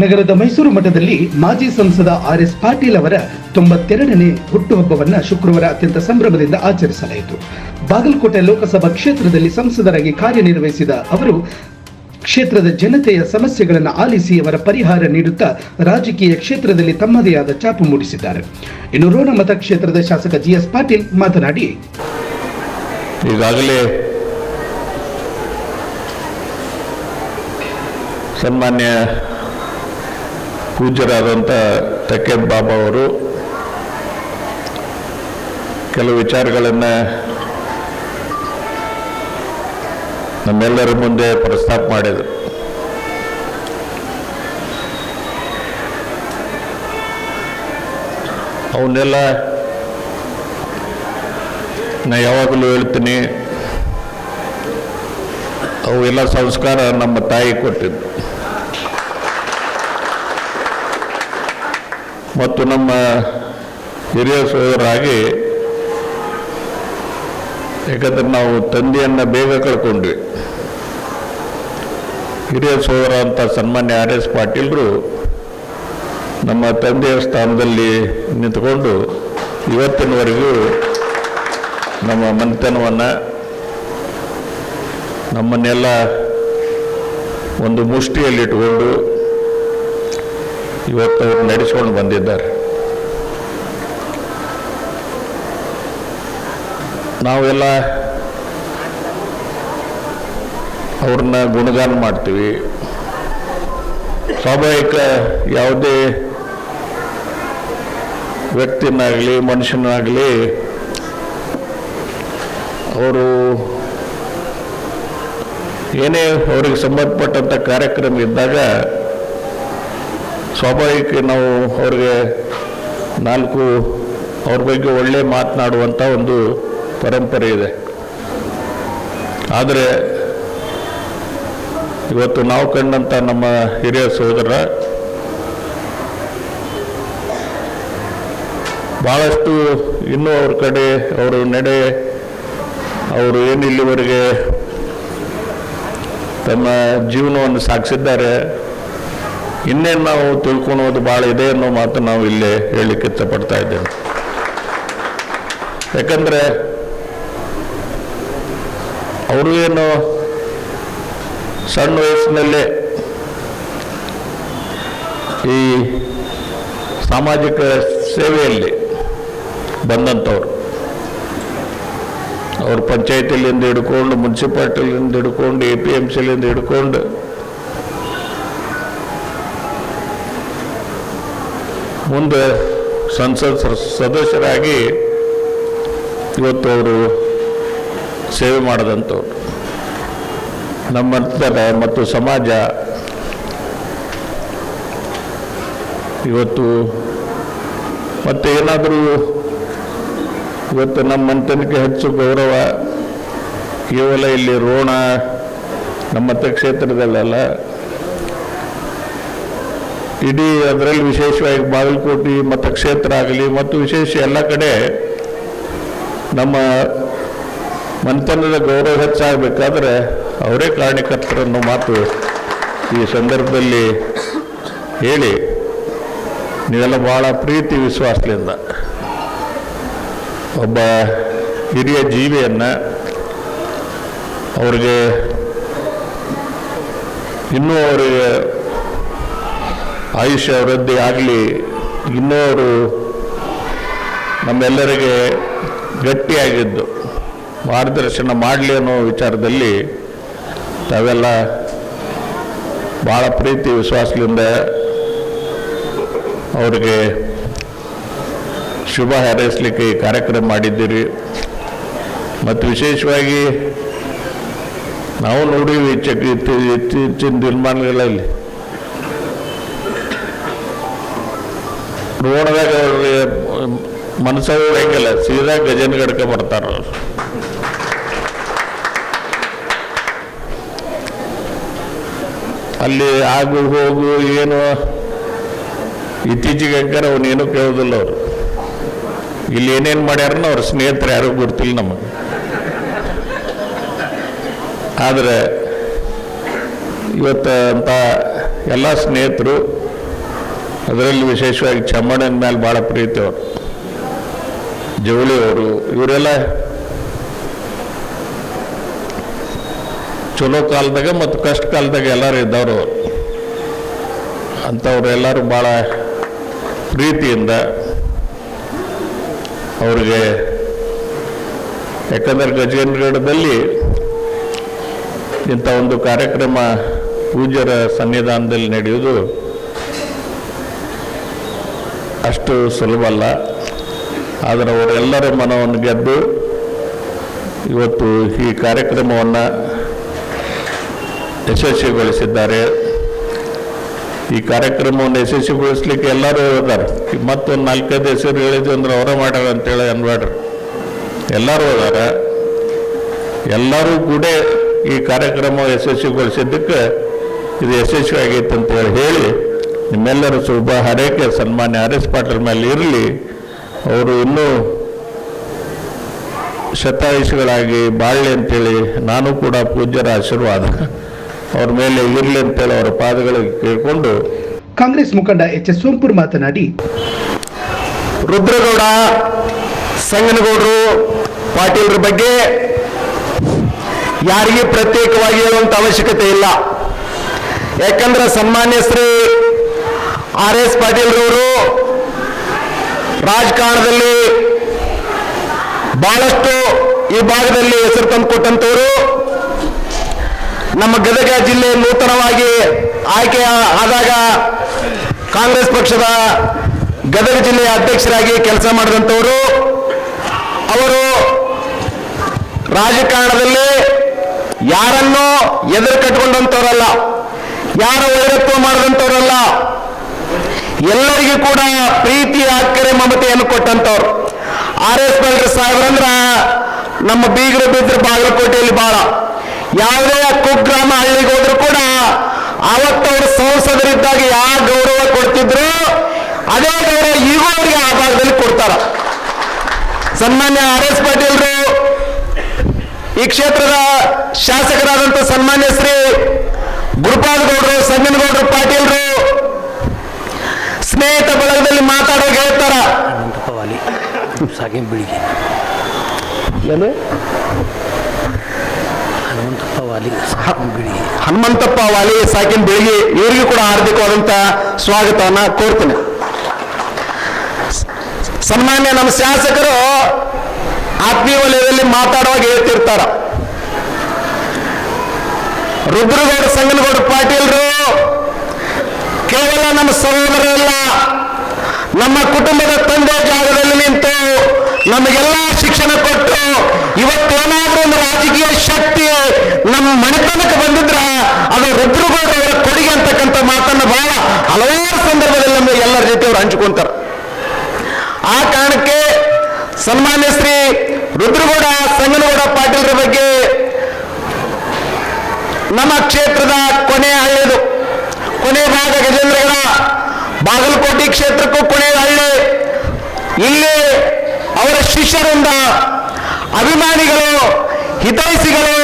ನಗರದ ಮೈಸೂರು ಮಠದಲ್ಲಿ ಮಾಜಿ ಸಂಸದ ಆರ್ ಎಸ್ ಪಾಟೀಲ್ ಅವರ ತೊಂಬತ್ತೆರಡನೇ ಹುಟ್ಟುಹಬ್ಬವನ್ನು ಶುಕ್ರವಾರ ಅತ್ಯಂತ ಸಂಭ್ರಮದಿಂದ ಆಚರಿಸಲಾಯಿತು. ಬಾಗಲಕೋಟೆ ಲೋಕಸಭಾ ಕ್ಷೇತ್ರದಲ್ಲಿ ಸಂಸದರಾಗಿ ಕಾರ್ಯನಿರ್ವಹಿಸಿದ ಅವರು ಕ್ಷೇತ್ರದ ಜನತೆಯ ಸಮಸ್ಯೆಗಳನ್ನು ಆಲಿಸಿ ಅವರ ಪರಿಹಾರ ನೀಡುತ್ತಾ ರಾಜಕೀಯ ಕ್ಷೇತ್ರದಲ್ಲಿ ತಮ್ಮದೇ ಆದ ಚಾಪು ಮೂಡಿಸಿದ್ದಾರೆ. ಇನ್ನು ರೋಣ ಮತಕ್ಷೇತ್ರದ ಶಾಸಕ ಜಿಎಸ್ ಪಾಟೀಲ್ ಮಾತನಾಡಿ. ಈಗಾಗಲೇ ಸನ್ಮಾನ್ಯ ಪೂಜ್ಯರಾದಂಥ ತಕ್ಕೇದ್ ಬಾಬಾ ಅವರು ಕೆಲವು ವಿಚಾರಗಳನ್ನು ನಮ್ಮೆಲ್ಲರ ಮುಂದೆ ಪ್ರಸ್ತಾಪ ಮಾಡಿದರು. ಅವನ್ನೆಲ್ಲ ನಾ ಯಾವಾಗಲೂ ಹೇಳ್ತೀನಿ, ಅವು ಎಲ್ಲ ಸಂಸ್ಕಾರ ನಮ್ಮ ತಾಯಿ ಕೊಟ್ಟಿದ್ದು. ಮತ್ತು ನಮ್ಮ ಹಿರಿಯ ಸೋದರಾಗಿ ಯಾಕಂದ್ರೆ ನಾವು ತಂದೆಯನ್ನು ಬೇಗ ಕಳ್ಕೊಂಡ್ವಿ. ಹಿರಿಯ ಸೋದರ ಅಂತ ಸನ್ಮಾನ್ಯ ಆರ್ ಎಸ್ ಪಾಟೀಲ್ರು ನಮ್ಮ ತಂದೆಯ ಸ್ಥಾನದಲ್ಲಿ ನಿಂತ್ಕೊಂಡು ಇವತ್ತಿನವರೆಗೂ ನಮ್ಮ ಮನೆತನವನ್ನು ನಮ್ಮನ್ನೆಲ್ಲ ಒಂದು ಮುಷ್ಟಿಯಲ್ಲಿಟ್ಟುಕೊಂಡು ಇವತ್ತು ಅವರು ನಡೆಸ್ಕೊಂಡು ಬಂದಿದ್ದಾರೆ. ನಾವೆಲ್ಲ ಅವ್ರನ್ನ ಗುಣಗಾನ ಮಾಡ್ತೀವಿ. ಸ್ವಾಭಾವಿಕ ಯಾವುದೇ ವ್ಯಕ್ತಿನಾಗಲಿ, ಮನುಷ್ಯನಾಗಲಿ ಅವರು ಏನೇ ಅವರಿಗೆ ಸಂಬಂಧಪಟ್ಟಂಥ ಕಾರ್ಯಕ್ರಮ ಇದ್ದಾಗ ಸ್ವಾಭಾವಿಕ ನಾವು ಅವ್ರಿಗೆ ನಾಲ್ಕು ಅವ್ರ ಬಗ್ಗೆ ಒಳ್ಳೆ ಮಾತನಾಡುವಂಥ ಒಂದು ಪರಂಪರೆ ಇದೆ. ಆದರೆ ಇವತ್ತು ನಾವು ಕಂಡಂಥ ನಮ್ಮ ಹಿರಿಯ ಸಹೋದರ ಭಾಳಷ್ಟು ಇನ್ನೂ ಅವ್ರ ಕಡೆ ಅವರು ನಡೆ ಅವರು ಏನು ಇಲ್ಲಿವರೆಗೆ ತಮ್ಮ ಜೀವನವನ್ನು ಸಾಗಿಸಿದ್ದಾರೆ. ಇನ್ನೇನು ನಾವು ತಿಳ್ಕೊಳೋದು ಭಾಳ ಇದೆ ಅನ್ನೋ ಮಾತು ನಾವು ಇಲ್ಲಿ ಹೇಳಲಿಕ್ಕೆ ಇಷ್ಟಪಡ್ತಾ ಇದ್ದೇವೆ. ಯಾಕಂದರೆ ಅವರು ಏನು ಸಣ್ಣ ವಯಸ್ಸಿನಲ್ಲೇ ಈ ಸಾಮಾಜಿಕ ಸೇವೆಯಲ್ಲಿ ಬಂದಂಥವ್ರು, ಅವ್ರು ಪಂಚಾಯತಿಲಿಂದ ಹಿಡ್ಕೊಂಡು ಮುನ್ಸಿಪಾಲ್ಟಿಲಿಂದ ಹಿಡ್ಕೊಂಡು ಎ ಪಿ ಎಂ ಸಿಲಿಂದ ಹಿಡ್ಕೊಂಡು ಮುಂದೆ ಸಂಸತ್ ಸದಸ್ಯರಾಗಿ ಇವತ್ತು ಅವರು ಸೇವೆ ಮಾಡಿದಂಥವ್ರು. ನಮ್ಮಂತರ ಮತ್ತು ಸಮಾಜ ಇವತ್ತು ಮತ್ತೆ ಏನಾದರೂ ಇವತ್ತು ನಮ್ಮ ಮನೆತನಕ್ಕೆ ಹೆಚ್ಚು ಗೌರವ ಕೇವಲ ಇಲ್ಲಿ ರೋಣ ನಮ್ಮ ಮತಕ್ಷೇತ್ರದಲ್ಲೆಲ್ಲ ಇಡೀ ಅದರಲ್ಲಿ ವಿಶೇಷವಾಗಿ ಬಾಗಲಕೋಟೆ ಕ್ಷೇತ್ರ ಆಗಲಿ, ಮತ್ತು ವಿಶೇಷ ಎಲ್ಲ ಕಡೆ ನಮ್ಮ ಮನೆತನದ ಗೌರವ ಹೆಚ್ಚಾಗಬೇಕಾದ್ರೆ ಅವರೇ ಕಾರಣಕರ್ತರನ್ನು ಮಾತು ಈ ಸಂದರ್ಭದಲ್ಲಿ ಹೇಳಿ. ನೀವೆಲ್ಲ ಭಾಳ ಪ್ರೀತಿ ವಿಶ್ವಾಸದಿಂದ ಒಬ್ಬ ಹಿರಿಯ ಜೀವಿಯನ್ನು ಅವ್ರಿಗೆ ಇನ್ನೂ ಅವರಿಗೆ ಆಯುಷ್ಯ ವೃದ್ಧಿ ಆಗಲಿ ಇನ್ನೂ ಅವರು ನಮ್ಮೆಲ್ಲರಿಗೆ ಗಟ್ಟಿಯಾಗಿದ್ದು ಮಾರ್ಗದರ್ಶನ ಮಾಡಲಿ ಅನ್ನೋ ವಿಚಾರದಲ್ಲಿ ತಾವೆಲ್ಲ ಭಾಳ ಪ್ರೀತಿ ವಿಶ್ವಾಸದಿಂದ ಅವರಿಗೆ ಶುಭ ಹಾರೈಸಲಿಕ್ಕೆ ಈ ಕಾರ್ಯಕ್ರಮ ಮಾಡಿದ್ದೀರಿ ಮತ್ತು ವಿಶೇಷವಾಗಿ ನಾವು ನೋಡೀವಿ ಇತ್ತೀಚಿನ ದಿನಮಾನಗಳಲ್ಲಿ ರೋಣದಾಗ ಅವ್ರಿಗೆ ಮನಸ್ಸಾಗ ಹೆಂಗಿಲ್ಲ, ಸೀದಾ ಗಜನ್ ಗಡ್ಕ ಬರ್ತಾರ ಅಲ್ಲಿ ಆಗು ಹೋಗು ಏನು, ಇತ್ತೀಚೆಗೆ ಅಂಕರ ಅವನೇನು ಕೇಳೋದಿಲ್ಲ ಅವರು. ಇಲ್ಲಿ ಏನೇನು ಮಾಡ್ಯಾರನ್ನ ಅವ್ರ ಸ್ನೇಹಿತರು ಯಾರು ಗೊತ್ತಿಲ್ಲ ನಮಗೆ. ಆದರೆ ಇವತ್ತು ಅಂತ ಎಲ್ಲ ಸ್ನೇಹಿತರು ಅದರಲ್ಲಿ ವಿಶೇಷವಾಗಿ ಚಮ್ಮಣ್ಣನ ಮೇಲೆ ಭಾಳ ಪ್ರೀತಿ ಅವರು ಜವಳಿಯವರು ಇವರೆಲ್ಲ ಚಲೋ ಕಾಲದಾಗ ಮತ್ತು ಕಷ್ಟ ಕಾಲದಾಗ ಎಲ್ಲರೂ ಇದ್ದವರು ಅವ್ರು. ಅಂಥವ್ರು ಎಲ್ಲರೂ ಭಾಳ ಪ್ರೀತಿಯಿಂದ ಅವ್ರಿಗೆ ಯಾಕಂದ್ರೆ ಗಜೇಂದ್ರಗಢದಲ್ಲಿ ಇಂಥ ಒಂದು ಕಾರ್ಯಕ್ರಮ ಪೂಜ್ಯರ ಸನ್ನಿಧಾನದಲ್ಲಿ ನಡೆಯುವುದು ಅಷ್ಟು ಸುಲಭ ಅಲ್ಲ. ಆದರೆ ಅವರೆಲ್ಲರ ಮನವನ್ನು ಗೆದ್ದು ಇವತ್ತು ಈ ಕಾರ್ಯಕ್ರಮವನ್ನು ಯಶಸ್ವಿಗೊಳಿಸಿದ್ದಾರೆ. ಈ ಕಾರ್ಯಕ್ರಮವನ್ನು ಯಶಸ್ವಿಗೊಳಿಸ್ಲಿಕ್ಕೆ ಎಲ್ಲರೂ ಹೋದಾರೆ ಮತ್ತೊಂದು ನಾಲ್ಕೈದು ಹೆಸರು ಹೇಳಿದ್ವಿ ಅಂದ್ರೆ ಅವರ ಮಾಡ್ಯಾರ ಅಂತೇಳಿ ಅನ್ಬೇಡ್ರಿ ಎಲ್ಲರೂ ಹೋದಾರ ಎಲ್ಲರೂ ಕೂಡ ಈ ಕಾರ್ಯಕ್ರಮ ಯಶಸ್ವಿಗೊಳಿಸಿದ್ದಕ್ಕೆ ಇದು ಯಶಸ್ವಿ ಆಗೈತೆ ಅಂತೇಳಿ ಹೇಳಿ ನಿಮ್ಮೆಲ್ಲರ ಶುಭ ಹರೇಕ ಸನ್ಮಾನ್ಯ ಆರ್ ಎಸ್ ಪಾಟೀಲ್ ಮೇಲೆ ಇರಲಿ. ಅವರು ಇನ್ನೂ ಶತಾಯುಷಿಗಳಾಗಿ ಬಾಳ್ಲಿ ಅಂತೇಳಿ ನಾನು ಕೂಡ ಪೂಜ್ಯರ ಆಶೀರ್ವಾದ. ಅವ್ರ ಮೇಲೆ ಇರಲಿ ಅಂತೇಳಿ ಅವರ ಪಾದಗಳಿಗೆ ಕೇಳಿಕೊಂಡು ಕಾಂಗ್ರೆಸ್ ಮುಖಂಡ ಎಚ್ ಎಸ್ ಸೋಂಪುರ್ ಮಾತನಾಡಿ ರುದ್ರಗೌಡ ಸಂಗನಗೌಡರು ಪಾಟೀಲ್ರ ಬಗ್ಗೆ ಯಾರಿಗೆ ಪ್ರತ್ಯೇಕವಾಗಿ ಹೇಳುವಂತ ಅವಶ್ಯಕತೆ ಇಲ್ಲ. ಯಾಕಂದ್ರೆ ಸನ್ಮಾನ್ಯ ಶ್ರೀ ಆರ್ ಎಸ್ ಪಾಟೀಲ್ರವರು ರಾಜಕಾರಣದಲ್ಲಿ ಬಹಳಷ್ಟು ಈ ಭಾಗದಲ್ಲಿ ಹೆಸರು ತಂದುಕೊಟ್ಟಂತವರು ನಮ್ಮ ಗದಗ ಜಿಲ್ಲೆ ನೂತನವಾಗಿ ಆಯ್ಕೆ ಆದಾಗ ಕಾಂಗ್ರೆಸ್ ಪಕ್ಷದ ಗದಗ ಜಿಲ್ಲೆಯ ಅಧ್ಯಕ್ಷರಾಗಿ ಕೆಲಸ ಮಾಡಿದಂಥವರು. ಅವರು ರಾಜಕಾರಣದಲ್ಲಿ ಯಾರನ್ನೂ ಎದುರು ಕಟ್ಕೊಂಡಂಥವರಲ್ಲ, ಯಾರ ವೈರತ್ವ ಮಾಡಿದಂಥವ್ರಲ್ಲ ಎಲ್ಲರಿಗೂ ಕೂಡ ಪ್ರೀತಿ ಅಕ್ಕರೆ ಮಮತೆಯನ್ನು ಕೊಟ್ಟಂತವ್ರು. ಆರ್ ಎಸ್ ಬಲ್ರ ಸಾಹೇಬ್ರಂದ್ರ ನಮ್ಮ ಬೀಗರು ಬಿದ್ರ ಬಾಗಲಕೋಟೆಯಲ್ಲಿ ಬಹಳ ಯಾವುದೇ ಕುಗ್ರಾಮ ಹಳ್ಳಿಗೆ ಹೋದ್ರು ಕೂಡ ಅವತ್ತವರು ಸಂಸದರಿದ್ದಾಗ ಯಾವ ಗೌರವ ಕೊಡ್ತಿದ್ರು, ಅದೇ ಗೌರವ ಈಗ ಅವರಿಗೆ ಆ ಭಾಗದಲ್ಲಿ ಕೊಡ್ತಾರ. ಸನ್ಮಾನ್ಯ ಆರ್ ಎಸ್ ಪಾಟೀಲ್ರು, ಈ ಕ್ಷೇತ್ರದ ಶಾಸಕರಾದಂಥ ಸನ್ಮಾನ್ಯ ಶ್ರೀ ಗುರುಪಾದ ಗೌಡರು ಸಂಗನಗೌಡರು ಪಾಟೀಲ್ರು ಸ್ನೇಹಿತ ಬಳಗದಲ್ಲಿ ಮಾತಾಡೋ ಹೇಳ್ತಾರ. ಹನುಮಂತಪ್ಪ ವಾಲಿ ಸಾಗೇಂ ಬಿಳಿಗೆ. ಏನು? ಹನುಮಂತಪ್ಪ ವಾಲಿ ಸಾಗೇಂ ಬಿಳಿಗೆ. ಹನುಮಂತಪ್ಪ ವಾಲಿ ಸಾಕಿನ ಬೆಳಿಗ್ಗೆ ಇವರಿಗೂ ಕೂಡ ಹಾರ್ದಿಕವಾದಂತ ಸ್ವಾಗತವನ್ನ ಕೋರ್ತೇನೆ. ಸನ್ಮಾನ್ಯ ನಮ್ಮ ಶಾಸಕರು ಆತ್ಮೀಯ ವಲಯದಲ್ಲಿ ಮಾತಾಡುವಾಗ ಹೇಳ್ತಿರ್ತಾರ. ರುದ್ರಗೌಡ ಸಂಗನಗೌಡ ಪಾಟೀಲ್ರು ಕೇವಲ ನಮ್ಮ ಸಹೋದರರಲ್ಲ, ನಮ್ಮ ಕುಟುಂಬದ ತಂದೆ ಜಾಗದಲ್ಲಿ ನಿಂತು ನಮಗೆಲ್ಲ ಶಿಕ್ಷಣ ಕೊಟ್ಟು ಇವತ್ತೇನಾದ್ರೂ ಒಂದು ರಾಜಕೀಯ ಶಕ್ತಿ ನಮ್ಮ ಮನೆತನಕ್ಕೆ ಬಂದಿದ್ರ ಅದು ರುದ್ರಗೌಡ ಅವರ ಕೊಡುಗೆ ಅಂತಕ್ಕಂಥ ಮಾತನ್ನು ಬಹಳ ಹಲವಾರು ಸಂದರ್ಭದಲ್ಲಿ ನಮಗೆ ಎಲ್ಲರ ಜೊತೆ ಅವ್ರು ಹಂಚ್ಕೊಂತಾರೆ. ಆ ಕಾರಣಕ್ಕೆ ಸನ್ಮಾನ್ಯ ಶ್ರೀ ರುದ್ರಗೌಡ, ಸಂಗನಗೌಡ ಪಾಟೀಲ್ರ ಬಗ್ಗೆ ನಮ್ಮ ಕ್ಷೇತ್ರದ ಕೊನೆ ಹಳ್ಳಿದು ಭಾಗ ಗಜೇಂದ್ರಗಡ, ಬಾಗಲಕೋಟೆ ಕ್ಷೇತ್ರಕ್ಕೂ ಕೊನೆ ಹಳ್ಳಿ ಇಲ್ಲಿ ಅವರ ಶಿಷ್ಯರಿಂದ ಅಭಿಮಾನಿಗಳು ಹಿತೈಸಿಗಳು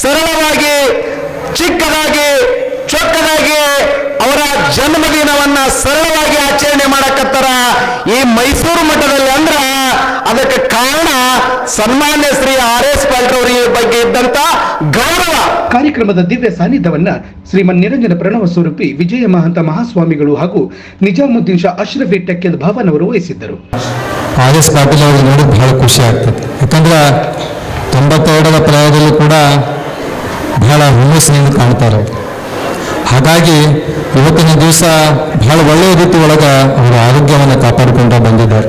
ಸರಳವಾಗಿ, ಚಿಕ್ಕದಾಗಿ, ಚೊಕ್ಕದಾಗಿ ಅವರ ಜನ್ಮದಿನವನ್ನ ಸರಳವಾಗಿ ಆಚರಣೆ ಮಾಡಕತ್ತಾರ. ಈ ಮೈಸೂರು ಮಠದಲ್ಲಿ ಅಂದ್ರ ಅದಕ್ಕೆ ಕಾರಣ ಸನ್ಮಾನ್ಯ ಶ್ರೀ ಆರ್ ಎಸ್ ಪಾಟೀಲ್ ಬಗ್ಗೆ ಇದ್ದಂತ ಗೌರವ. ಕಾರ್ಯಕ್ರಮದ ದಿವ್ಯ ಸಾನ್ನಿಧ್ಯವನ್ನ ಶ್ರೀಮನ್ ನಿರಂಜನ ಪ್ರಣವ ಸ್ವರೂಪಿ ವಿಜಯ ಮಹಂತ ಮಹಾಸ್ವಾಮಿಗಳು ಹಾಗೂ ನಿಜಾಮುದ್ದೀನ್ ಶಾ ಅಶ್ರಫಿ ಟೆಕ್ಕೆದ ಭಾವನ್ ಅವರು ವಹಿಸಿದ್ದರು. ಆರ್ ಎಸ್ ಪಾಟೀಲ್ ಅವರು ನೋಡಿ ಬಹಳ ಖುಷಿ ಆಗ್ತದೆ. ಯಾಕಂದ್ರೆ ತೊಂಬತ್ತೆರಡರ ಪ್ರಾಯದಲ್ಲೂ ಕೂಡ ಬಹಳ ಹುಮ್ಮಸ್ಸಿನಿಂದ ಕಾಣ್ತಾರೆ. ಹಾಗಾಗಿ ಇವತ್ತಿನ ದಿವಸ ಬಹಳ ಒಳ್ಳೆಯ ರೀತಿ ಒಳಗೆ ಅವರ ಆರೋಗ್ಯವನ್ನು ಕಾಪಾಡಿಕೊಂಡು ಬಂದಿದ್ದಾರೆ.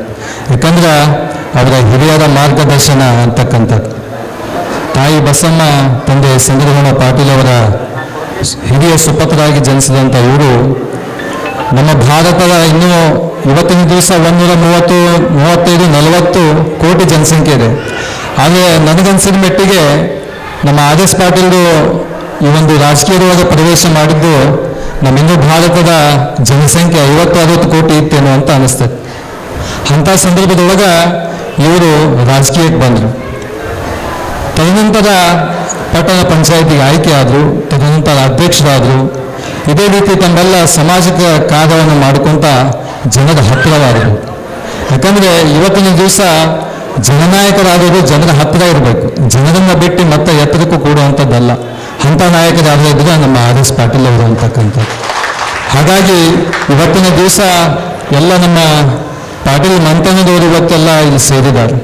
ಯಾಕಂದ್ರೆ ಅವರ ಹಿರಿಯರ ಮಾರ್ಗದರ್ಶನ ಅಂತಕ್ಕಂಥದ್ದು. ತಾಯಿ ಬಸಮ್ಮ, ತಂದೆ ಸಂಗರಗೌಡ ಪಾಟೀಲ್ ಅವರ ಹಿರಿಯ ಸುಪುತ್ರರಾಗಿ ಜನಿಸಿದಂಥ ಇವರು ನಮ್ಮ ಭಾರತದ ಇನ್ನೂ ಇವತ್ತಿನ ದಿವಸ ಒಂದೂರ ಮೂವತ್ತು ಮೂವತ್ತೈದು, ನಲವತ್ತು ಕೋಟಿ ಜನಸಂಖ್ಯೆ ಇದೆ. ಆದರೆ ನನಗನ್ಸಿದ ಮಟ್ಟಿಗೆ ನಮ್ಮ ಆರ್ ಎಸ್ ಪಾಟೀಲ್ರು ಈ ಒಂದು ರಾಜಕೀಯದೊಳಗೆ ಪ್ರವೇಶ ಮಾಡಿದ್ದು ನಮ್ಮ ಇನ್ನೂ ಭಾರತದ ಜನಸಂಖ್ಯೆ ಐವತ್ತು ಅರವತ್ತು ಕೋಟಿ ಇತ್ತೇನೋ ಅಂತ ಅನಿಸ್ತದೆ ಅಂಥ ಸಂದರ್ಭದೊಳಗೆ ಇವರು ರಾಜಕೀಯಕ್ಕೆ ಬಂದರು. ತದನಂತರ ಪಟ್ಟಣ ಪಂಚಾಯತಿಗೆ ಆಯ್ಕೆ ಆದರು, ತದನಂತರ ಅಧ್ಯಕ್ಷರಾದರು. ಇದೇ ರೀತಿ ತಮ್ಮೆಲ್ಲ ಸಾಮಾಜಿಕ ಕಾರ್ಯವನ್ನು ಮಾಡಿಕೊಂತ ಜನರ ಹತ್ತಿರವಾದರು. ಯಾಕಂದರೆ ಇವತ್ತಿನ ದಿವಸ ಜನನಾಯಕರಾಗೋದು ಜನರ ಹತ್ತಿರ ಇರಬೇಕು. ಜನರನ್ನು ಬಿಟ್ಟು ಮತ್ತೆ ಎತ್ತರಕ್ಕೂ ಕೂಡುವಂಥದ್ದಲ್ಲ. ಅಂಥ ನಾಯಕರಾಗಿದ್ರೆ ನಮ್ಮ ಆರ್ ಎಸ್ ಪಾಟೀಲ್ ಅವರು ಅಂತಕ್ಕಂಥದ್ದು. ಹಾಗಾಗಿ ಇವತ್ತಿನ ದಿವಸ ಎಲ್ಲ ನಮ್ಮ ಪಾಟೀಲ್ ಮಂತನದವರು ಇವತ್ತೆಲ್ಲ ಇಲ್ಲಿ ಸೇರಿದ್ದಾರೆ.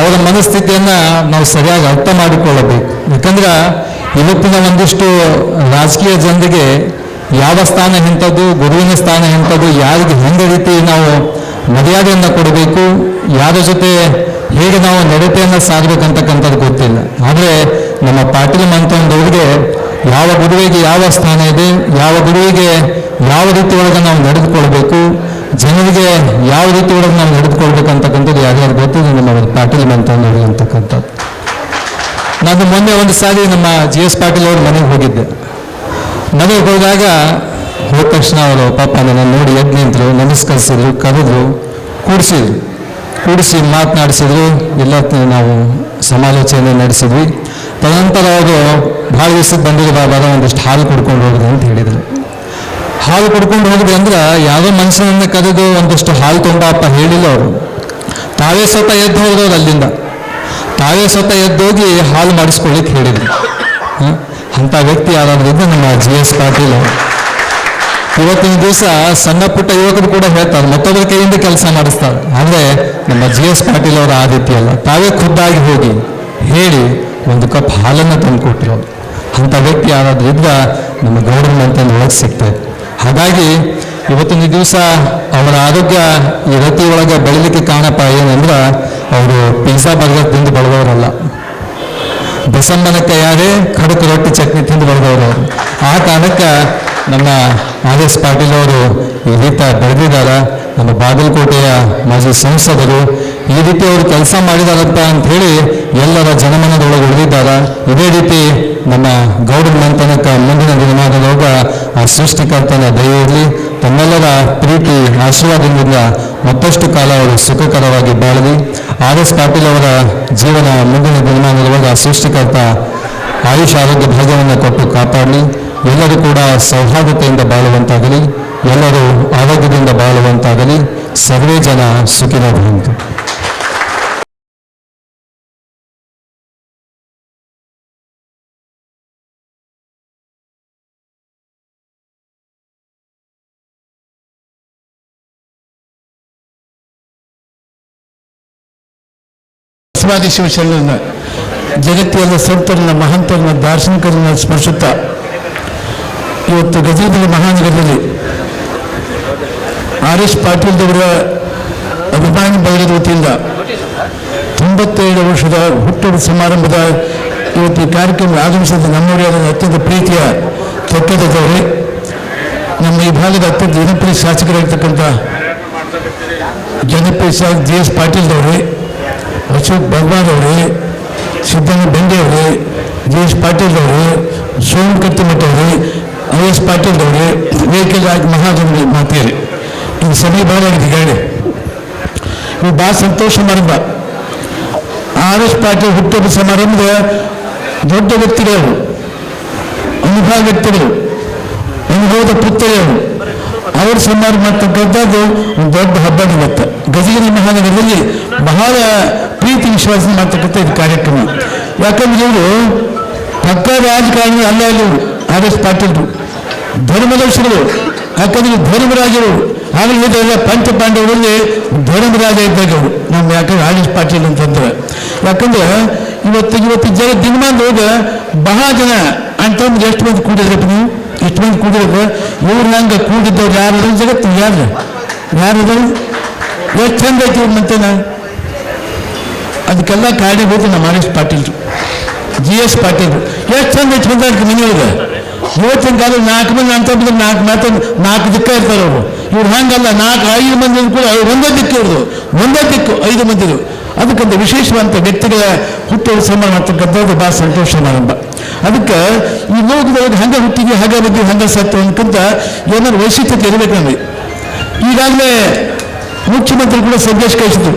ಅವರ ಮನಸ್ಥಿತಿಯನ್ನ ನಾವು ಸರಿಯಾಗಿ ಅರ್ಥ ಮಾಡಿಕೊಳ್ಳಬೇಕು. ಯಾಕಂದ್ರೆ ಇವತ್ತಿನ ಒಂದಿಷ್ಟು ರಾಜಕೀಯ ಜನರಿಗೆ ಯಾವ ಸ್ಥಾನ ಇಂಥದ್ದು ಗುರುವಿನ ಸ್ಥಾನ ಇಂಥದ್ದು ಯಾರಿಗೆ ಹೆಂಗೆ ರೀತಿ ನಾವು ಮರ್ಯಾದೆಯನ್ನು ಕೊಡಬೇಕು, ಯಾರ ಜೊತೆ ಹೇಗೆ ನಾವು ನಡತೆಯನ್ನು ಸಾಗಬೇಕಂತಕ್ಕಂಥದ್ದು ಗೊತ್ತಿಲ್ಲ. ಆದರೆ ನಮ್ಮ ಪಾಟೀಲ್ ಮಂತ್ರಿಗೆ ಯಾವ ಗುರುವಿಗೆ ಯಾವ ಸ್ಥಾನ ಇದೆ, ಯಾವ ಗುರುವಿಗೆ ಯಾವ ರೀತಿ ಒಳಗೆ ನಾವು ನಡೆದುಕೊಳ್ಬೇಕು, ಜನರಿಗೆ ಯಾವ ರೀತಿ ಒಳಗೆ ನಾವು ನಡೆದುಕೊಳ್ಬೇಕಂತಕ್ಕಂಥದ್ದು ಯಾರ್ಯಾರು ಗೊತ್ತಿದೆ ನಮ್ಮ ಪಾಟೀಲ್ ಮಂತಂದವ್ರಿಗೆ ಅಂತಕ್ಕಂಥದ್ದು. ನಾನು ಮೊನ್ನೆ ಒಂದು ಸಾರಿ ನಮ್ಮ ಜಿ ಎಸ್ ಪಾಟೀಲ್ ಅವ್ರ ಮನೆಗೆ ಹೋಗಿದ್ದೆ. ಮನೆಗೆ ಹೋದಾಗ ಹೋದ ತಕ್ಷಣ ಅವರು ಪಾಪ ನನ್ನ ನೋಡಿ ಎದ್ದು ನಿಂತರು ನಮಸ್ಕರಿಸಿದ್ರು, ಕರೆದ್ರು, ಕೂಡಿಸಿದ್ರು. ಕೂಡಿಸಿ ಮಾತನಾಡಿಸಿದ್ರು ಎಲ್ಲ ನಾವು ಸಮಾಲೋಚನೆ ನಡೆಸಿದ್ವಿ. ತದನಂತರ ಅವರು ಭಾಳ ದಿವಸಕ್ಕೆ ಬಂದಿರೋ ಬಾಬಾರ ಒಂದಿಷ್ಟು ಹಾಲು ಕುಡ್ಕೊಂಡು ಹೋಗಿದೆ ಅಂತ ಹೇಳಿದರು. ಹಾಲು ಕುಡ್ಕೊಂಡು ಹೋಗಿದೆ ಅಂದ್ರೆ ಯಾವುದೋ ಮನುಷ್ಯನನ್ನ ಕರೆದು ಒಂದಷ್ಟು ಹಾಲು ತೊಂಬಪ್ಪ ಹೇಳಿಲ್ಲ ಅವರು. ತಾವೇ ಸ್ವತಃ ಎದ್ದು ಹೋದವ್ರು ಅಲ್ಲಿಂದ. ತಾವೇ ಸ್ವತಃ ಎದ್ದೋಗಿ ಹಾಲು ಮಾಡಿಸ್ಕೊಳ್ಳಿಕ್ಕೆ ಹೇಳಿದ್ರು? ಅಂಥ ವ್ಯಕ್ತಿ ಯಾರಾದ್ರಿಂದ ನಮ್ಮ ಜಿ ಎಸ್ ಪಾಟೀಲ್. ಇವತ್ತಿನ ದಿವಸ ಸಣ್ಣ ಪುಟ್ಟ ಯುವಕರು ಕೂಡ ಹೇಳ್ತಾರೆ, ಮತ್ತೊಬ್ಬರ ಕೈಯಿಂದ ಕೆಲಸ ಮಾಡಿಸ್ತಾರೆ. ಆದರೆ ನಮ್ಮ ಜಿ ಎಸ್ ಪಾಟೀಲ್ ಅವರ ಆದಿತ್ಯ ಅಲ್ಲ, ತಾವೇ ಖುದ್ದಾಗಿ ಹೋಗಿ ಹೇಳಿ ಒಂದು ಕಪ್ ಹಾಲನ್ನು ತಂದುಕೊಟ್ರು. ಅಂಥ ವ್ಯಕ್ತಿ ಇದ್ರೆ ನಮ್ಮ ಗೌರ್ಮೆಂಟ್ ಅಂತ ಒಳಗೆ ಸಿಗ್ತದೆ ಹಾಗಾಗಿ ಇವತ್ತಿನ ದಿವಸ ಅವರ ಆರೋಗ್ಯ ಈ ರತಿ ಒಳಗೆ ಬೆಳಿಲಿಕ್ಕೆ ಕಾರಣಪ್ಪ ಏನಂದ್ರೆ ಅವರು ಪಿಜ್ಜಾ ಬರ್ಗರ್ ತಿಂದು ಬೆಳೆದವರಲ್ಲ. ಬಸಮ್ಮನ ಕೈಯಾರೆ ಖಡಕ್ ರೊಟ್ಟಿ ಚಟ್ನಿ ತಿಂದು ಬೆಳೆದವರು. ಆ ಕಾರಣಕ್ಕೆ ನಮ್ಮ ಆರ್ ಎಸ್ ಪಾಟೀಲ್ ಅವರು ಈ ರೀತಿ ಬೆಳೆದಿದ್ದಾರೆ. ನಮ್ಮ ಬಾಗಲಕೋಟೆಯ ಮಾಜಿ ಸಂಸದರು ಈ ರೀತಿ ಅವರು ಕೆಲಸ ಮಾಡಿದಾರಪ್ಪ ಅಂತ ಹೇಳಿ ಎಲ್ಲರ ಜನಮನದೊಳಗೆ ಉಳಿದಿದ್ದಾರೆ. ಇದೇ ರೀತಿ ನಮ್ಮ ಗೌಡನ ಮಂತನಕ ಮುಂದಿನ ದಿನಮಾನದೊಳಗ ಆ ಸೃಷ್ಟಿಕರ್ತನ ದಯ ಇರಲಿ. ತಮ್ಮೆಲ್ಲರ ಪ್ರೀತಿ ಆಶೀರ್ವಾದದಿಂದ ಮತ್ತಷ್ಟು ಕಾಲ ಅವರು ಸುಖಕರವಾಗಿ ಬಾಳಲಿ. ಆರ್ ಎಸ್ ಪಾಟೀಲ್ ಅವರ ಜೀವನ ಮುಂದಿನ ದಿನಮಾನದೊಳಗೆ ಆ ಸೃಷ್ಟಿಕರ್ತ ಆಯುಷ್ ಆರೋಗ್ಯ ಭಾಗ್ಯವನ್ನು ಕೊಟ್ಟು ಕಾಪಾಡಲಿ. ಎಲ್ಲರೂ ಕೂಡ ಸೌಹಾರ್ದತೆಯಿಂದ ಬಾಳುವಂತಾಗಲಿ, ಎಲ್ಲರೂ ಆರೋಗ್ಯದಿಂದ ಬಾಳುವಂತಾಗಲಿ, ಸರ್ವೇ ಜನ ಸುಖಿನ ಭವಂತು. ಬಸವಾದಿ ಜಗತ್ತಿನ ಸಂತರನ್ನ ಮಹಂತರನ್ನ ದಾರ್ಶನಿಕರನ್ನ ಸ್ಮರಿಸುತ್ತಾ ಇವತ್ತು ಮಹಾನ್ ಮಹಾನಗರದಲ್ಲಿ ಆರ್ ಎಸ್ ಪಾಟೀಲ್ರವರ ಅಭಿಮಾನಿ ಬಯಲದ ವತಿಯಿಂದ ತೊಂಬತ್ತೇಳು ವರ್ಷದ ಹುಟ್ಟುಹಬ್ಬ ಸಮಾರಂಭದ ಇವತ್ತು ಕಾರ್ಯಕ್ರಮ ಆಗಮಿಸಿದ ನಮ್ಮವರೇ ಅದನ್ನು ಅತ್ಯಂತ ಪ್ರೀತಿಯ ತೊಕ್ಕದವರೇ ನಮ್ಮ ಈ ಭಾಗದ ಅತ್ಯಂತ ಜನಪ್ರಿಯ ಶಾಸಕರಾಗಿರ್ತಕ್ಕಂಥ ಜನಪ್ರಿಯ ಶಾಸಕ ಜಿ ಎಸ್ ಪಾಟೀಲ್ರವರೇ ಅಶೋಕ್ ಭಗವಾನ್ ಅವರೇ ಸಿದ್ದಣ್ಣ ಬೆಂಡೆ ಅವರೇ, ಜಿ ಎಸ್ ಪಾಟೀಲ್ ಅವರು ಸೋಮ್ ಕತ್ತಿಮಠ ಅವರೇ ಐ ಎಸ್ ಪಾಟೀಲ್ ಅವರೇ ವೇಕೆ ರಾಜ್ ಮಹಾಜನ ಮಾತೇರಿ ಇದು ಸಭೆ ಬಹಳ ಆಗಿದೆ ಹೇಳಿ. ಇದು ಭಾಳ ಸಂತೋಷ ಸಮಾರಂಭ ಆರ್ ಎಸ್ ಪಾಟೀಲ್ ಹುಟ್ಟುಹಬ್ಬ ಸಮಾರಂಭದ ದೊಡ್ಡ ವ್ಯಕ್ತಿಗಳು, ಅನುಭವ ವ್ಯಕ್ತಿಗಳು, ಅನುಭವದ ಪುತ್ರಿಯವರು ಅವ್ರ ಸಮಾರಂಭ ಮಾಡ್ತಕ್ಕಂಥದ್ದು ಒಂದು ದೊಡ್ಡ ಹಬ್ಬ ಇವತ್ತು ಗಜಗಿರಿ ಮಹಾನಗರದಲ್ಲಿ ಬಹಳ ಪ್ರೀತಿ ವಿಶ್ವಾಸ ಮಾಡ್ತಕ್ಕಂಥ ಇದು ಕಾರ್ಯಕ್ರಮ. ಯಾಕಂದ್ರೆ ಇವರು ಪಕ್ಕ ರಾಜಕಾರಣಿ ಅಲ್ಲ ಇವರು ಆರ್ ಎಸ್ ಪಾಟೀಲ್ರು. ಧರ್ಮದರ್ಶಿಗಳು, ಯಾಕಂದ್ರೆ ಧರ್ಮರಾಜರು ಆಗಲೇ ಹೇಳಿದ್ರಲ್ಲ ಪಂಚ ಪಾಂಡವರಲ್ಲಿ ಧರ್ಮರಾಜ ಇದ್ದಾಗ ಅವರು. ನಮ್ಮ ಯಾಕಂದ್ರೆ ಆರ್ ಎಸ್ ಪಾಟೀಲ್ ಅಂತಂದ್ರೆ. ಯಾಕಂದ್ರೆ ಇವತ್ತು ಇವತ್ತು ಜನ ದಿನಮಾನದೊಳಗೆ ಬಹಳ ಜನ ಅಂತಂದ್ರೆ ಎಷ್ಟು ಮಂದಿ ಕೂಡಿದ್ರಪ್ಪ ನೀವು? ಎಷ್ಟು ಮಂದಿ ಕೂಡಿದ್ರೆ? ಇವ್ರು ನಂಗೆ ಕೂಡಿದ್ದವ್ರು ಯಾರು ಜಗತ್ತು ಯಾರು? ಯಾರು ಎಷ್ಟು ಚಂದ ಐತಿ ಇವ್ರ ಮಂತೇನ ಅದಕ್ಕೆಲ್ಲ ಕಾರಣೀಭೂತ ನಮ್ಮ R S Patil G S Patil ಎಷ್ಟು ಚಂದ ಐತಿ ಮನೆ ಇದೆ ಇವತ್ತಿನ ಕಾಲ ನಾಲ್ಕು ಮಂದಿ ಅಂತ ಬಂದ್ರೆ ನಾಲ್ಕು ಮಾತು ನಾಲ್ಕು ದಿಕ್ಕ ಇರ್ತಾರೆ ಅವರು. ಇವ್ರು ಹಂಗಲ್ಲ, ನಾಲ್ಕು, ಐದು ಮಂದಿ ಕೂಡ ಅವ್ರು ಒಂದೇ ದಿಕ್ಕು ಇರೋದು ಒಂದೇ ದಿಕ್ಕು, ಐದು ಮಂದಿರು ಅದಕ್ಕಂತ ವಿಶೇಷವಾದಂಥ ವ್ಯಕ್ತಿಗಳ ಹುಟ್ಟುಹಬ್ಬ ಸಂಬಂಧ ಮಾಡ್ತಕ್ಕಂಥದ್ದು ಭಾಳ ಸಂತೋಷ ಸಮಾರಂಭ ಅದಕ್ಕೆ ಈ ಲೋಕದೊಳಗೆ ಹಂಗೆ ಹುಟ್ಟಿದ್ವಿ ಹಾಗೆ ಬಂದ್ವಿ ಹಂಗೆ ಸತ್ತು ಅನ್ಕಂತ ಏನಾದ್ರು ವೈಶಿಷ್ಟ್ಯತೆ ಇರಬೇಕು ನಮಗೆ. ಈಗಾಗಲೇ ಮುಖ್ಯಮಂತ್ರಿ ಕೂಡ ಸಂದೇಶ ಕಳಿಸಿದ್ರು.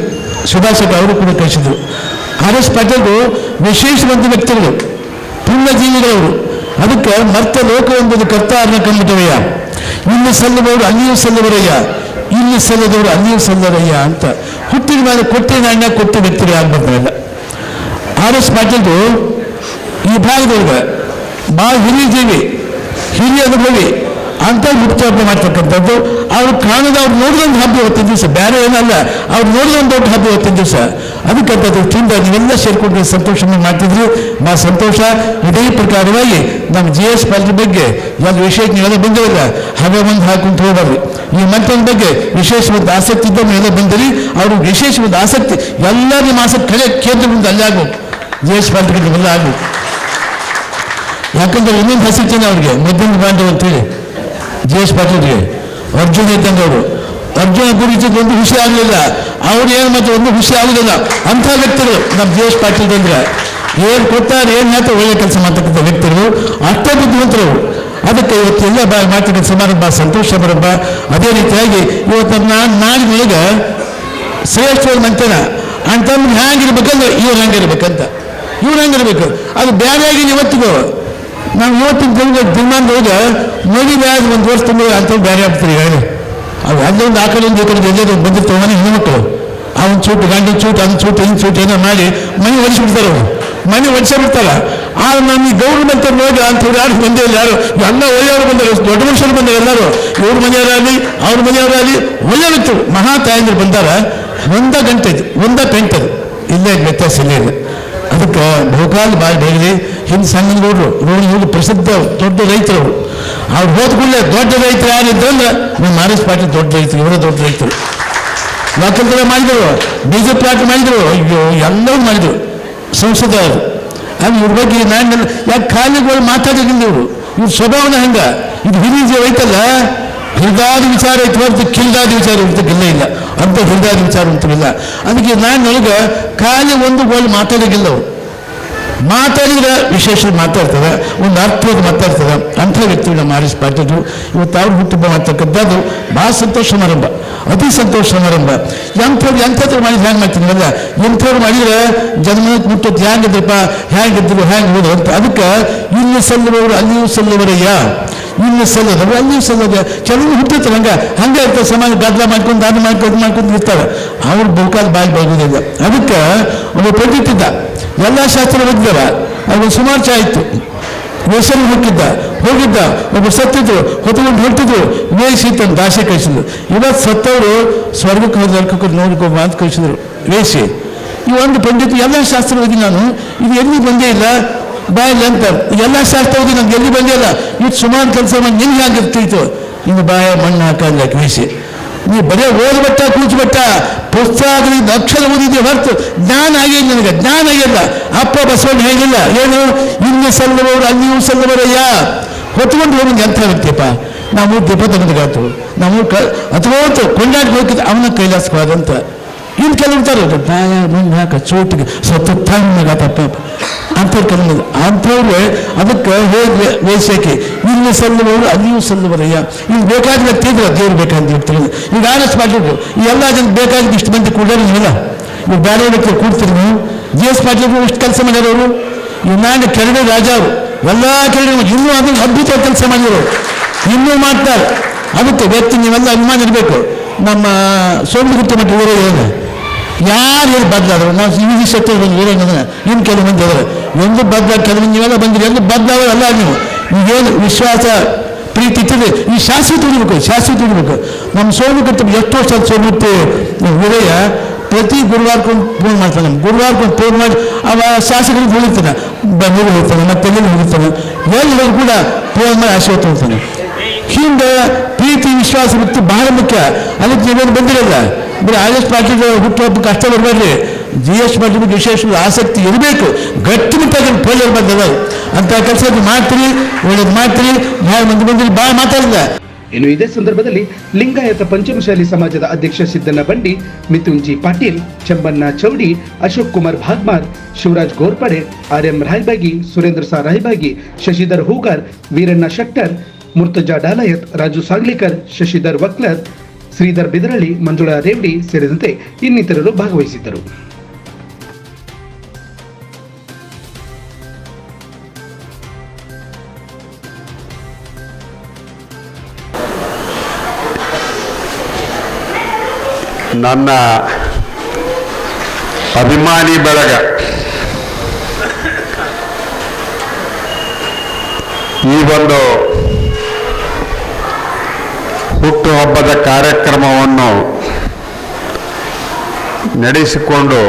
ಸುಭಾಷ್ ಅವರು ಕೂಡ ಕಳಿಸಿದ್ರು. ಎಸ್ ಪಾಟೀಲ್ ವಿಶೇಷವಾದ ವ್ಯಕ್ತಿಗಳು. ಪೂರ್ಣ ಜೀವಿಗಳವರು. ಅದಕ್ಕೆ ಮರ್ತ ಲೋಕ ಎಂಬುದು ಕರ್ತಾರನ ಕಂಬಿಟವಯ್ಯ ಇಲ್ಲಿ ಸಲ್ಲದವರು ಅಲ್ಲಿಯೂ ಸಲ್ಲವರಯ್ಯ ಇಲ್ಲಿ ಸಲ್ಲದವರು ಅಲ್ಲಿಯೂ ಸಲ್ಲರಯ್ಯ ಅಂತ. ಹುಟ್ಟಿದ ಮೇಲೆ ಕೊಟ್ಟಿ ಅಣ್ಣ ಕೊಟ್ಟ ವ್ಯಕ್ತಿಗಳು ಯಾರು ಬರ್ತಾರಲ್ಲ ಆರ್ ಎಸ್ ಪಾಟೀಲ್ರು ಈ ಭಾಗದವ್ರಿಗೆ ಭಾಳ ಹಿರಿಯ ಜೀವಿ, ಹಿರಿಯ ಅನುಭವಿ ಅಂತ ಹುಟ್ಟುಹಬ್ಬ ಮಾಡ್ತಕ್ಕಂಥದ್ದು. ಅವ್ರು ಕಾಣದ ಅವ್ರು ನೋಡಿದೊಂದು ಹಬ್ಬ ಇವತ್ತಿನ ದಿವಸ. ಬೇರೆ ಏನಲ್ಲ, ಅವ್ರು ನೋಡಿದೊಂದು ದೊಡ್ಡ ಹಬ್ಬ ಇವತ್ತಿನ ದಿವಸ. ಅದಕ್ಕಂತ ದೃಷ್ಟಿಯಿಂದ ನೀವೆಲ್ಲ ಸೇರಿಕೊಂಡು ಸಂತೋಷವನ್ನು ಮಾಡ್ತಿದ್ರು. ಮಾ ಸಂತೋಷ ಇದೇ ಪ್ರಕಾರವಾಗಿ ನಮ್ಮ ಜಿ ಎಸ್ ಪಾಲ್ ಬಗ್ಗೆ ಒಂದು ವಿಶೇಷ ನೀವೆಲ್ಲ ಬಂದಿರಲ್ಲ ಹಾಗೆ ಒಂದು ಹಾಕೊಂಡು ಹೋಗಬಾರ್ದು ಈ ಮಂತ್ರದ ಬಗ್ಗೆ ವಿಶೇಷವಾದ ಆಸಕ್ತಿ ಇದ್ದ ನೀವೆಲ್ಲ ಬಂದಿರಿ ಅವ್ರಿಗೆ ವಿಶೇಷವಾದ ಆಸಕ್ತಿ ಎಲ್ಲ ನಿಮ್ಮ ಆಸಕ್ತಿ ಕಡೆ ಮುಂದೆ ಅಲ್ಲೇ ಆಗು. ಜಿ ಎಸ್ ಪಾಲ್ರಿಗೆ ಎಲ್ಲ ಆಗು. ಯಾಕಂದ್ರೆ ಇನ್ನೊಂದು ಆಸಕ್ತಿನ ಅವ್ರಿಗೆ, ಮದ್ದಿನ ಬಾಂಧವ ಅಂತೇಳಿ ಜಿ ಎಸ್ ಪಾಟೀಲ್ಗೆ ಅರ್ಜುನ್ ಇದ್ದಂಗೆ ಅವರು. ಅರ್ಜುನ ಕುರಿತು ಒಂದು ಖುಷಿ ಆಗಲಿಲ್ಲ. ಅವ್ರು ಏನು ಮತ್ತೆ ಒಂದು ಖುಷಿ ಆಗುದಿಲ್ಲ. ಅಂಥ ವ್ಯಕ್ತಿಗಳು ನಮ್ಮ ದೇಶ ಎಸ್ ಪಾಟೀಲ್ ಬಂದ್ರೆ ಏನು ಕೊಡ್ತಾರೆ, ಏನು ಹೇಳ್ತಾರೆ ಒಳ್ಳೆ ಕೆಲಸ ಮಾಡ್ತಕ್ಕಂಥ ವ್ಯಕ್ತಿಗಳು, ಅಷ್ಟೇ ಬುದ್ಧಿವಂತರು. ಅದಕ್ಕೆ ಇವತ್ತು ಎಲ್ಲ ಬಾ ಮಾತಿನ ಸಮಾರಂಭ, ಸಂತೋಷ ಸಮಾರಂಭ. ಅದೇ ರೀತಿಯಾಗಿ ಇವತ್ತು ನಾನು ನಾಡಿನೊಳಗೆ ಶ್ರೇಷ್ಠ ಮಂತನ ಅಂತಂದ್ರೆ ಹ್ಯಾಂಗಿರ್ಬೇಕಂದ್ರೆ ಇವ್ರು ಹಂಗಿರ್ಬೇಕಂತ ಇವ್ರು ಹಂಗಿರ್ಬೇಕು ಅದು ಬೇರೆ ಬೇರೆಯಾಗಿ ಇವತ್ತಿಗೂ. ನಾವು ಇವತ್ತಿನ ದಿನ ದಿನಮಾನದೊಳಗೆ ಮೋದಿ ಬ್ಯಾಗ್ ಒಂದು ವರ್ಷ ತುಂಬ ಅಂತ ಬೇರೆ ಆಗ್ತೀರಿ ಹೇಳಿ. ಅವು ಅಲ್ಲೊಂದು ಆ ಕಡೆ ಒಂದು ಈ ಕಡೆ ಎಲ್ಲರೂ ಬಂದಿರ್ತಾವೆ ಹೆಣ್ಮಕ್ಳು ಅವನ ಚೂಟು, ಗಂಡಿನ ಚೂಟು ಅದನ್ನ ಚೂಟು ಇನ್ ಚೂಟು ಏನೋ ಮಾಡಿ ಮನೆ ಒಡಿಸ್ಬಿಡ್ತಾರೆ ಅವರು. ಮನೆ ಒಡಿಸೇ ಬಿಡ್ತಾರ. ಆದ್ರೆ ನಮ್ಮ ಈ ಗೌರ್ಮೆಂಟ್ ನೋಡಿ ಹೇಳಿ ಯಾರು ಬಂದೇ ಇಲ್ಲ, ಯಾರು? ಎಲ್ಲ ಒಳ್ಳೆಯವರು ಬಂದರು ದೊಡ್ಡ ಮನುಷ್ಯರು ಬಂದರು ಎಲ್ಲರೂ. ಇವ್ರ ಮನೆಯವರಾಗಲಿ ಅವ್ರ ಮನೆಯವರಾಗಲಿ ಒಳ್ಳೆ ವ್ಯಕ್ತಿಗಳು ಮಹಾ ತಾಯಂದ್ರು ಬಂದಾರ ಒಂದ ಗಂಟೆ ಒಂದ ಪೆಂಟದು. ಇಲ್ಲೇ ವ್ಯತ್ಯಾಸ ಇಲ್ಲೇ ಅದಕ್ಕೆ ಬಹುಕಾಲ ಬಾಯಿ ಬೆಳೆದಿ ಹಿಂದೆ ಸಣ್ಣಗೌಡರು ಇವರು ಹೋಗಿ ಪ್ರಸಿದ್ಧ ದೊಡ್ಡ ರೈತರು ಅವರು. ಅವ್ರು ಹೋದ ಕೂಡಲೇ ದೊಡ್ಡ ರೈತರು ಯಾರಿದ್ರಂದ್ರೆ ನಮ್ಮ ಆರ್ ಎಸ್ ಪಾಟೀಲ್ ದೊಡ್ಡ ರೈತರು, ಇವರೇ ದೊಡ್ಡ ರೈತರು. ವಾಕಲ್ತರ ಮಾಡಿದರು ಬೀಜ ಪ್ಲಾಟ್ ಮಾಡಿದರು. ಅಯ್ಯೋ ಎಲ್ಲವೂ ಮಾಡಿದರು. ಸಂಸದ ಅವರು ಅದು ಇವ್ರ ಬಗ್ಗೆ ನಾನು ಯಾಕೆ ಖಾಲಿಗಳು ಮಾತಾಡಿಲ್ಲ ಇವರು? ಇವ್ರ ಸ್ವಭಾವನ ಹಂಗ? ಇದು ಹಿರಿಯ ಐತಲ್ಲ ಹಿರಿದಾದ ವಿಚಾರ ಐತೆ ಹೊರತು ಕಿಲ್ದಾದ ವಿಚಾರ ಅಂತ ಗಿಲ್ಲ ಇಲ್ಲ. ಅಂತ ಹಿರಿದಾದ ವಿಚಾರ ಅಂತಿಲ್ಲ ಅದಕ್ಕೆ ನಾನು ನನಗೆ ಖಾಲಿ ಒಂದು ಗೋಲ್ ಮಾತಾಡೋಗಿಲ್ಲ ಅವರು. ಮಾತಾಡಿದ್ರೆ ವಿಶೇಷ ಮಾತಾಡ್ತದೆ ಒಂದು ಅರ್ಥವಾಗಿ ಮಾತಾಡ್ತದೆ ಅಂಥ ವ್ಯಕ್ತಿಗಳು ನಮ್ಮ ಆರ್ ಎಸ್ ಪಾಟೀಲು ಇವತ್ತು ಅವ್ರ ಹುಟ್ಟುಹಬ್ಬ ಮಾಡ್ತಕ್ಕಂಥದ್ದು ಭಾಳ ಸಂತೋಷ ಸಮಾರಂಭ. ಅತಿ ಸಂತೋಷ ಸಮಾರಂಭ. ಎಂಥವ್ರು ಎಂಥವ್ರು ಮಾಡಿದ್ರೆ ಹ್ಯಾಂಗೆ ಮಾಡ್ತೀನಲ್ಲ ಎಂಥವ್ರು ಮಾಡಿದ್ರೆ ಜನ್ಮಕ್ಕೆ ಮುಟ್ಟೋದು ಹ್ಯಾಂಗಿದ್ರಪ್ಪ ಹ್ಯಾಂಗಿದ್ರು ಹ್ಯಾಂಗೆ ಹೋದ್ರು ಅಂತ. ಅದಕ್ಕೆ ಇಲ್ಲಿ ಸಲ್ಲುವವರು ಅಲ್ಲಿಯೂ ಸಲ್ಲುವರಯ್ಯ ಇನ್ನು ಸಲ್ಲದವರು ಅಲ್ಲಿಯೂ ಸಲ್ಲದ ಕೆಲವು ಹುಟ್ಟುತ್ತೆ ಹಂಗೆ. ಹಂಗೆ ಇರ್ತದೆ ಸಮಾಜ ಗದ್ದಲ ಮಾಡ್ಕೊಂಡು ದಾನ ಮಾಡ್ಕೊಂಡು ಮಾಡ್ಕೊಂಡು ಇರ್ತಾರೆ. ಅವ್ರು ಬಹುಕಾಲ ಬಾಯಿ ಬರೋದಿಲ್ಲ ಅದಕ್ಕೆ ಒಬ್ಬ ಪಂಡಿತ ಇದ್ದ. ಎಲ್ಲ ಶಾಸ್ತ್ರ ಓದಿದಾರ ಅವನು ಸುಮಾರು ಆಯಿತು. ಇತ್ತು ಹೋಗಿದ್ದ ಹೋಗಿದ್ದ, ಒಬ್ಬ ಸತ್ತಿದ್ರು, ಹೊತ್ಕೊಂಡು ಹೊರಟಿದ್ರು ತನ್ನ ದಾಸೆ ಕಳಿಸಿದ್ರು. ಇವತ್ತು ಸತ್ತವರು ಸ್ವರ್ಗಕ್ಕೆ ಹೋದ ನರಕಕ್ಕೆ ನೋಡ್ಕೊಂಬ ಅಂತ ಕಳಿಸಿದ್ರು ವೇಷಿ ಈ ಒಂದು ಪಂಡಿತ, ಎಲ್ಲ ಶಾಸ್ತ್ರ ಓದಿ ನಾನು, ಇದು ಎಲ್ಲಿ ಬಂದೇ ಇಲ್ಲ ಬಾಯಲ್ಲಿ ಅಂತ. ಎಲ್ಲ ಶಾಸ್ತ್ರ ಓದಿ ನಂಗೆ ಎಲ್ಲಿ ಬಂದೇ ಇಲ್ಲ. ಇದು ಸುಮಾರು ಕೆಲಸ ಮಾಡಿ ನಿನ್ಗೆ ಆಗಿರ್ತಿತ್ತು ಇನ್ನು ಬಾಯ, ಮಣ್ಣು ಹಾಕಲ್ಲ ವೇಸಿ ನೀ ಬರೇ ಓದ್ಬಿಟ್ಟ ಕೂಚ್ಬಿಟ್ಟ ಪುಸ್ತಕದಿಂದ ಅಕ್ಷರ ಓದಿದ್ದೆ ಹೊರತು ಜ್ಞಾನ ಆಗಿಲ್ಲ ನನಗೆ, ಜ್ಞಾನ ಆಗಿಲ್ಲ ಅಪ್ಪ ಬಸವಣ್ಣ ಹೇಳಿಲ್ಲ, ಏನು? ಇಲ್ಲಿ ಸಲ್ಲವರು ಅಲ್ಲಿಯೂ ಸಲ್ಲುವರಯ್ಯ ಹೊತ್ಕೊಂಡು ಹೋಗಿ ಅಂತ ವ್ಯಕ್ತಿಯಪ್ಪ ನಾವು ದೀಪ ತೆಗೆದುಗಾತು ನಾವು ಕ ಅಥವಾ ಕೊಂಡಾಡಿ ಅವನ ಕೈಲಾಸವಾದಂತ ಇನ್ನು ಕೆಲವರು ಇರ್ತಾರೆ ಬಾಯ ಮುಂದೆ ಹಾಕ ಚೋಟಿಗೆ ಸ್ವತಃ ತಣ್ಣಗ ತಪ್ಪ ಅಂಥವ್ರು ಕೆಲವು ಅಂಥವ್ರೆ ಅದಕ್ಕೆ ಹೇಗೆ ವೇಷಕ್ಕೆ? ಇಲ್ಲಿ ಸಲ್ಲುವವರು, ಅಲ್ಲಿಯೂ ಸಲ್ಲುವರಯ್ಯ. ಇಲ್ಲಿ ಬೇಕಾದ ವ್ಯಕ್ತಿ ಇದ್ರೆ ದೇವ್ರು ಬೇಕಂತ ವ್ಯಕ್ತಿಗಳು ಈಗ ಎಸ್ ಪಾಟೀಲ್ ಈ ಎಲ್ಲ ಜನ ಬೇಕಾದ ಇಷ್ಟು ಮಂದಿ ಕೂಡ ಇಲ್ಲ ನೀವು ಬೇರೆ ವ್ಯಕ್ತಿ ಕೂಡ್ತೀರಿ ನೀವು. ಜಿ ಎಸ್ ಪಾಟೀಲ್ ಇಷ್ಟು ಕೆಲಸ ಇವ್ ನಾನು ಕೆರಡು ರಾಜ ಅವರು. ಎಲ್ಲ ಕೆರಡು ಇನ್ನೂ ಅದನ್ನು ಅದ್ಭುತ ಕೆಲಸ ಮಾಡಿದ್ರು. ಇನ್ನೂ ಮಾಡ್ತಾರೆ. ಅದಕ್ಕೆ ವ್ಯಕ್ತಿ ನೀವೆಲ್ಲ ಅಭಿಮಾನ ಇರಬೇಕು ನಮ್ಮ ಸೋಮಗುತ್ತ ಮಟ್ಟ ಊರ ಏನು? ಯಾರು ಹೇಳಿ ಬದಲಾದ್ರು ನಾವು ಈ ಸತ್ಯ ಬಂದು ಊರಂಗದ ಇನ್ನು ಕೆಲವು ಮಂದಿ ಇದ್ದಾರೆ ಒಂದು ಬದಲ ಕೆಲವು ನೀವೆಲ್ಲ ಬಂದಿರಿ ಎಂದು ಬದಲಾವಲ್ಲ ನೀವು ಈಗೇನು ವಿಶ್ವಾಸ ಪ್ರೀತಿ ಇಟ್ಟಿದೆ ಈ ಶಾಶ್ವತ ಉಳಿಬೇಕು ಶಾಶ್ವತ ಉಳಿಬೇಕು ನಮ್ಮ ಸೋಮಗುತ್ತ ಎಷ್ಟು ವರ್ಷ ಸೋಮಗುತ್ತಿ ವಿರಯ ಪ್ರತಿ ಗುರುವಾರಕ್ಕೊಂದು ಫೋನ್ ಮಾಡ್ತಾನೆ ಗುರುವಾರಕ್ಕೊಂದು ಫೋನ್ ಮಾಡಿ ಅವ ಶಾಸಕರಿಗೆ ಹೋಗಿರ್ತಾನೆ ಬೆಂಗಳೂರು ಹೋಗ್ತಾನೆ ಮತ್ತೆ ಎಲ್ಲಿ ಹೋಗಿರ್ತಾನೆ ಎಲ್ಲರೂ ಕೂಡ ಫೋನ್ ಮಾಡಿ ಆಶೀರ್ವಾದ ಹೋಗ್ತಾನೆ ಹಿಂದೆ ಪ್ರೀತಿ ವಿಶ್ವಾಸ ಬಿಟ್ಟು ಬಹಳ ಮುಖ್ಯ ಅದಕ್ಕೆ ನೀವೇನು ಬಂದಿರಲ್ಲ ಬರೀ ಆರ್ ಎಸ್ ಪಾಟೀಲ್ ಹುಟ್ಟುಹಬ್ಬ ಕಷ್ಟ ಬರಬೇಡ್ರಿ ಜಿ ಎಸ್ ವಿಶೇಷ ಆಸಕ್ತಿ ಇರಬೇಕು. ಗಟ್ಟಿಮುಟ್ಟಾಗಿ ಪೋಲಿಯರ್ ಬಂದದ. ಅಂತ ಕೆಲಸ ಮಾಡ್ತೀರಿ, ಒಳ್ಳೇದು ಮಾಡ್ತೀರಿ. ಭಾಳ ಮಂದಿ ಬಂದಿರಿ, ಭಾಳ ಮಾತಾಡಿದ. ಇನ್ನು ಇದೇ ಸಂದರ್ಭದಲ್ಲಿ ಲಿಂಗಾಯತ ಪಂಚಮಶಾಲಿ ಸಮಾಜದ ಅಧ್ಯಕ್ಷ ಸಿದ್ದಣ್ಣ ಬಂಡಿ ಮಿಥುನ್ಜಿ ಪಾಟೀಲ್, ಚಂಬಣ್ಣ ಚೌಡಿ, ಅಶೋಕ್ ಕುಮಾರ್ ಭಾಗ್ಮಾರ್, ಶಿವರಾಜ್ ಗೋರ್ಪಡೆ, ಆರ್ ಎಂ ರಾಯ್ಬಾಗಿ, ಸುರೇಂದ್ರ ಸಾ ರಾಯ್ಬಾಗಿ, ಶಶಿಧರ್ ಹೂಗಾರ್, ವೀರಣ್ಣ ಶೆಟ್ಟರ್, ಮುರ್ತಜಾ ಡಾಲಯತ್, ರಾಜು ಸಾಂಗ್ಲಿಕರ್, ಶಶಿಧರ್ ವಕ್ಲರ್ ಶ್ರೀಧರ್ ಬಿದರಳ್ಳಿ ಮಂಜುಳಾ ರೇವಡಿ ಸೇರಿದಂತೆ ಇನ್ನಿತರರು ಭಾಗವಹಿಸಿದ್ದರು. ನನ್ನ ಅಭಿಮಾನಿ ಬಳಗ ಈ ಒಂದು ಹುಟ್ಟುಹಬ್ಬದ ಕಾರ್ಯಕ್ರಮವನ್ನು ನಡೆಸಿಕೊಂಡು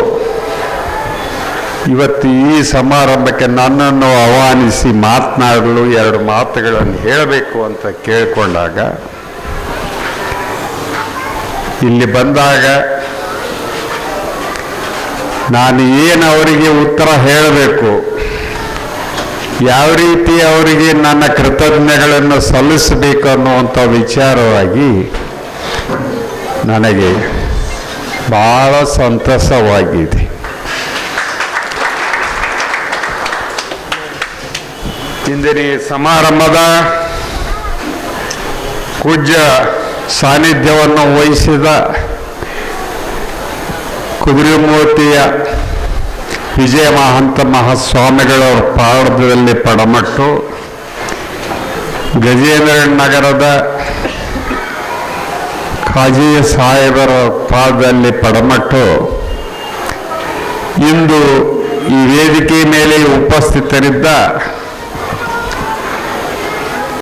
ಇವತ್ತು ಈ ಸಮಾರಂಭಕ್ಕೆ ನನ್ನನ್ನು ಆಹ್ವಾನಿಸಿ ಮಾತನಾಡಲು ಎರಡು ಮಾತುಗಳನ್ನು ಹೇಳಬೇಕು ಅಂತ ಕೇಳಿಕೊಂಡಾಗ, ಇಲ್ಲಿ ಬಂದಾಗ ನಾನು ಏನು ಅವರಿಗೆ ಉತ್ತರ ಹೇಳಬೇಕು? ಯಾವ ರೀತಿ ಅವರಿಗೆ ನನ್ನ ಕೃತಜ್ಞಗಳನ್ನು ಸಲ್ಲಿಸಬೇಕು ಅನ್ನುವಂಥ ವಿಚಾರವಾಗಿ ನನಗೆ ಬಹಳ ಸಂತಸವಾಗಿದೆ. ಇಂದಿನ ಸಮಾರಂಭದ ಪೂಜ್ಯ ಸಾನ್ನಿಧ್ಯವನ್ನು ವಹಿಸಿದ ಕುದುರೆಮೂರ್ತಿಯ ವಿಜಯ ಮಹಂತ ಮಹಾಸ್ವಾಮಿಗಳವರ ಪಾದದಲ್ಲಿ ಪಡಮಟ್ಟು. ಗಜೇಂದ್ರ ನಗರದ ಖಾಜಿ ಸಾಹೇಬರ ಪಾದದಲ್ಲಿ ಪಡಮಟ್ಟು. ಇಂದು ಈ ವೇದಿಕೆ ಮೇಲೆ ಉಪಸ್ಥಿತರಿದ್ದ